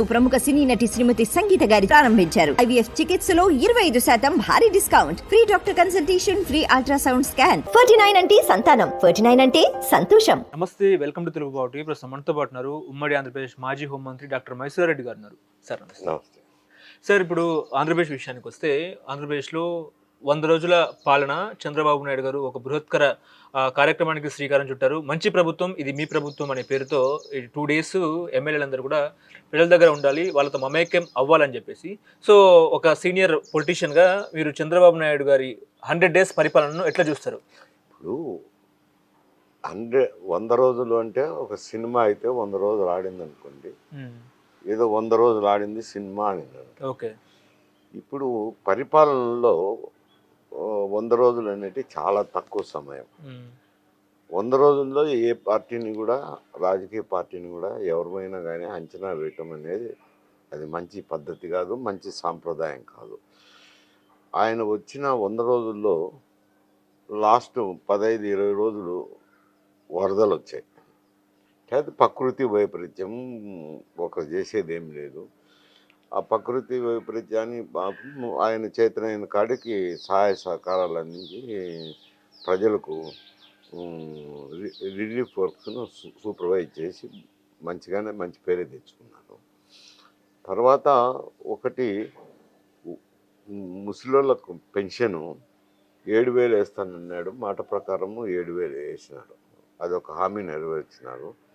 ప్రముఖ సినీ నటి శ్రీమతి సంగీత గారి ప్రారంభించారు. ఐవీఎఫ్ చికిత్సలో ఇరవై ఐదు శాతం భారీ discount. Free doctor consultation free ultrasound scan. Ferty nine అంటే సంతానం. ఫర్టీ నైన్ అంటే సంతోషం. నమస్తే వెల్కమ్ టు తెలుగు బావుటి ప్రస్తుతం మనతో పాటు ఉన్నారు ఉమ్మడి ఆంధ్రప్రదేశ్ మాజీ హోంమంత్రి డాక్టర్ మైసూర్ రెడ్డి గారు ఉన్నారు. సార్ సార్ ఇప్పుడు ఆంధ్రప్రదేశ్ విషయానికి వస్తే ఆంధ్రప్రదేశ్లో వంద రోజుల పాలన చంద్రబాబు నాయుడు గారు ఒక బృహత్కర కార్యక్రమానికి శ్రీకారం చుట్టారు. మంచి ప్రభుత్వం ఇది మీ ప్రభుత్వం అనే పేరుతో ఈ టూ డేస్ ఎమ్మెల్యేలందరూ కూడా ప్రజల దగ్గర ఉండాలి వాళ్ళతో మమేక్యం అవ్వాలని చెప్పేసి. సో ఒక సీనియర్ పొలిటీషియన్గా మీరు చంద్రబాబు నాయుడు గారి హండ్రెడ్ డేస్ పరిపాలనను ఎట్లా చూస్తారు? ఇప్పుడు హండ్రెడ్ వంద రోజులు అంటే ఒక సినిమా అయితే వంద రోజులు ఆడింది అనుకోండి ఏదో వంద రోజులు ఆడింది సినిమా ఆడింది ఓకే. ఇప్పుడు పరిపాలనలో వంద రోజులు అనేది చాలా తక్కువ సమయం. వంద రోజుల్లో ఏ పార్టీని కూడా రాజకీయ పార్టీని కూడా ఎవరిమైనా కానీ అంచనా వేయటం అనేది అది మంచి పద్ధతి కాదు మంచి సాంప్రదాయం కాదు. ఆయన వచ్చిన వంద రోజుల్లో లాస్ట్ పదహైదు ఇరవై రోజులు వరదలు వచ్చాయి అయితే ప్రకృతి వైపరీత్యం ఒకరు చేసేది ఏం లేదు. ఆ ప్రకృతి వైపరీత్యాన్ని ఆయన చేతనైన కాడికి సహాయ సహకారాలు అందించి ప్రజలకు రి- రిలీఫ్ వర్క్స్ను సూపర్వైజ్ చేసి మంచిగానే మంచి పేరే తెచ్చుకున్నారు. తర్వాత ఒకటి ముసలిళ్ళకు పెన్షను ఏడు వేలు వేస్తానన్నాడు. మాట ప్రకారము ఏడు వేలు వేసినాడు. అదొక హామీ నెరవేర్చినారు.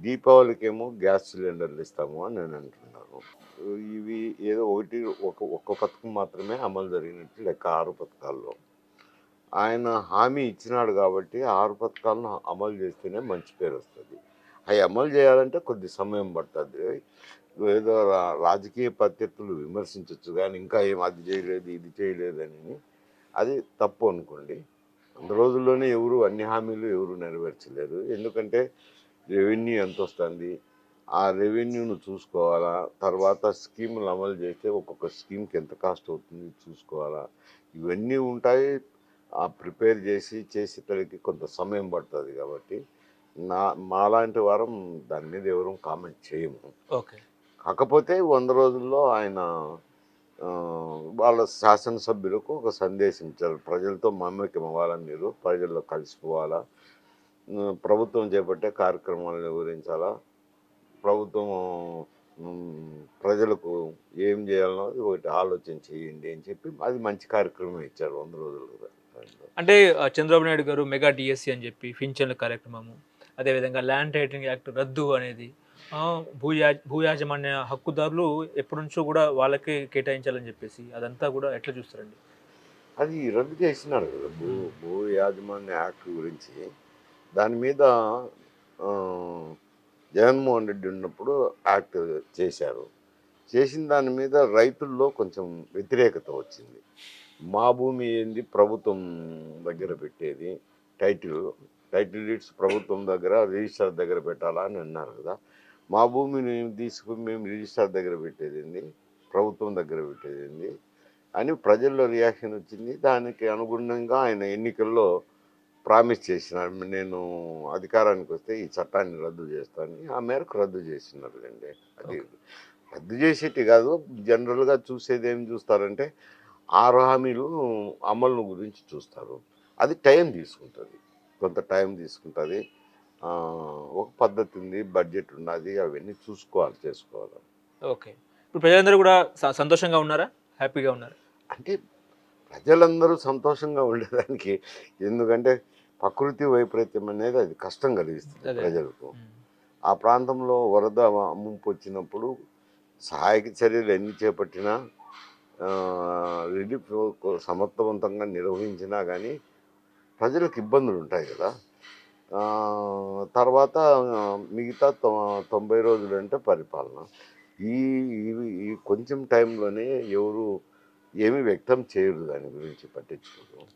దీపావళికేమో గ్యాస్ సిలిండర్లు ఇస్తాము అని నేను అంటున్నారు. ఇవి ఏదో ఒకటి ఒక ఒక్క పథకం మాత్రమే అమలు జరిగినట్టు లెక్క ఆరు పథకాల్లో. ఆయన హామీ ఇచ్చినాడు కాబట్టి ఆరు పథకాలను అమలు చేస్తేనే మంచి పేరు వస్తుంది. అవి అమలు చేయాలంటే కొద్ది సమయం పడుతుంది. ఏదో రా- రాజకీయ పత్రికలు విమర్శించవచ్చు కానీ ఇంకా ఏం అది చేయలేదు ఇది చేయలేదు అని. అది తప్పు అనుకోండి. అంత రోజుల్లోనే ఎవరు అన్ని హామీలు ఎవరు నెరవేర్చలేరు ఎందుకంటే రెవెన్యూ ఎంత వస్తుంది ఆ రెవెన్యూను చూసుకోవాలా? తర్వాత స్కీములు అమలు చేస్తే ఒక్కొక్క స్కీమ్కి ఎంత కాస్ట్ అవుతుంది చూసుకోవాలా? ఇవన్నీ ఉంటాయి. ఆ ప్రిపేర్ చేసి చేసేటడికి కొంత సమయం పడుతుంది కాబట్టి నా మాలాంటి వారం దాని మీద ఎవరు కామెంట్ చేయము. ఓకే. కాకపోతే వంద రోజుల్లో ఆయన వాళ్ళ శాసనసభ్యులకు ఒక సందేశం ఇచ్చారు. ప్రజలతో మమేకం అవ్వాలని మీరు ప్రజల్లో కలిసిపోవాలా? ప్రభుత్వం చేపట్టే కార్యక్రమాలను వివరించాలా? ప్రభుత్వం ప్రజలకు ఏం చేయాలనో ఒకటి ఆలోచన చేయండి అని చెప్పి అది మంచి కార్యక్రమం ఇచ్చారు వంద రోజులు. అంటే చంద్రబాబు నాయుడు గారు మెగా డిఎస్సి అని చెప్పి పింఛన్ల కార్యక్రమము అదేవిధంగా ల్యాండ్ టైటిలింగ్ యాక్ట్ రద్దు అనేది భూయా భూయాజమాన్య హక్కుదారులు ఎప్పటి నుంచో కూడా వాళ్ళకే కేటాయించాలని చెప్పేసి అదంతా కూడా ఎట్లా చూస్తారండి? అది రద్దు చేసినారు కదా భూ భూ యాజమాన్య యాక్ట్ గురించి. దాని మీద జగన్మోహన్ రెడ్డి ఉన్నప్పుడు యాక్ట్ చేశారు. చేసిన దాని మీద రైతుల్లో కొంచెం వ్యతిరేకత వచ్చింది. మా భూమి ఏంది? ప్రభుత్వం దగ్గర పెట్టేది టైటిల్. టైటిల్ డీడ్స్ ప్రభుత్వం దగ్గర రిజిస్టర్ దగ్గర పెట్టాలా అని అన్నారు కదా. మా భూమిని తీసుకుని మేము రిజిస్టర్ దగ్గర పెట్టేది ప్రభుత్వం దగ్గర పెట్టేది అని ప్రజల్లో రియాక్షన్ వచ్చింది. దానికి అనుగుణంగా ఆయన ఎన్నికల్లో ప్రామిస్ చేసినారు నేను అధికారానికి వస్తే ఈ చట్టాన్ని రద్దు చేస్తానని ఆ మేరకు రద్దు చేసినారు అండి అది రద్దు చేసేటి కాదు జనరల్గా చూసేది ఏం చూస్తారంటే ఆరు హామీలు అమలు గురించి చూస్తారు. అది టైం తీసుకుంటుంది. కొంత టైం తీసుకుంటుంది. ఒక పద్ధతి ఉంది బడ్జెట్ ఉన్నది అవన్నీ చూసుకోవాలి చేసుకోవాలి. ఓకే. ఇప్పుడు ప్రజలందరూ కూడా సంతోషంగా ఉన్నారా? హ్యాపీగా ఉన్నారా? అంటే ప్రజలందరూ సంతోషంగా ఉండేదానికి ఎందుకంటే ప్రకృతి వైపరీత్యం అనేది అది కష్టం కలిగిస్తుంది. ప్రజలకు. ఆ ప్రాంతంలో వరద ముంపు వచ్చినప్పుడు సహాయక చర్యలు ఎన్ని చేపట్టినా రిలీఫ్ సమర్థవంతంగా నిర్వహించినా కానీ ప్రజలకు ఇబ్బందులు ఉంటాయి కదా తర్వాత మిగతా తొ- తొంభై రోజులు అంటే పరిపాలన ఈ ఈ కొంచెం టైంలోనే ఎవరు ఏమీ వ్యక్తం చేయరు దాని గురించి పట్టించుకోరు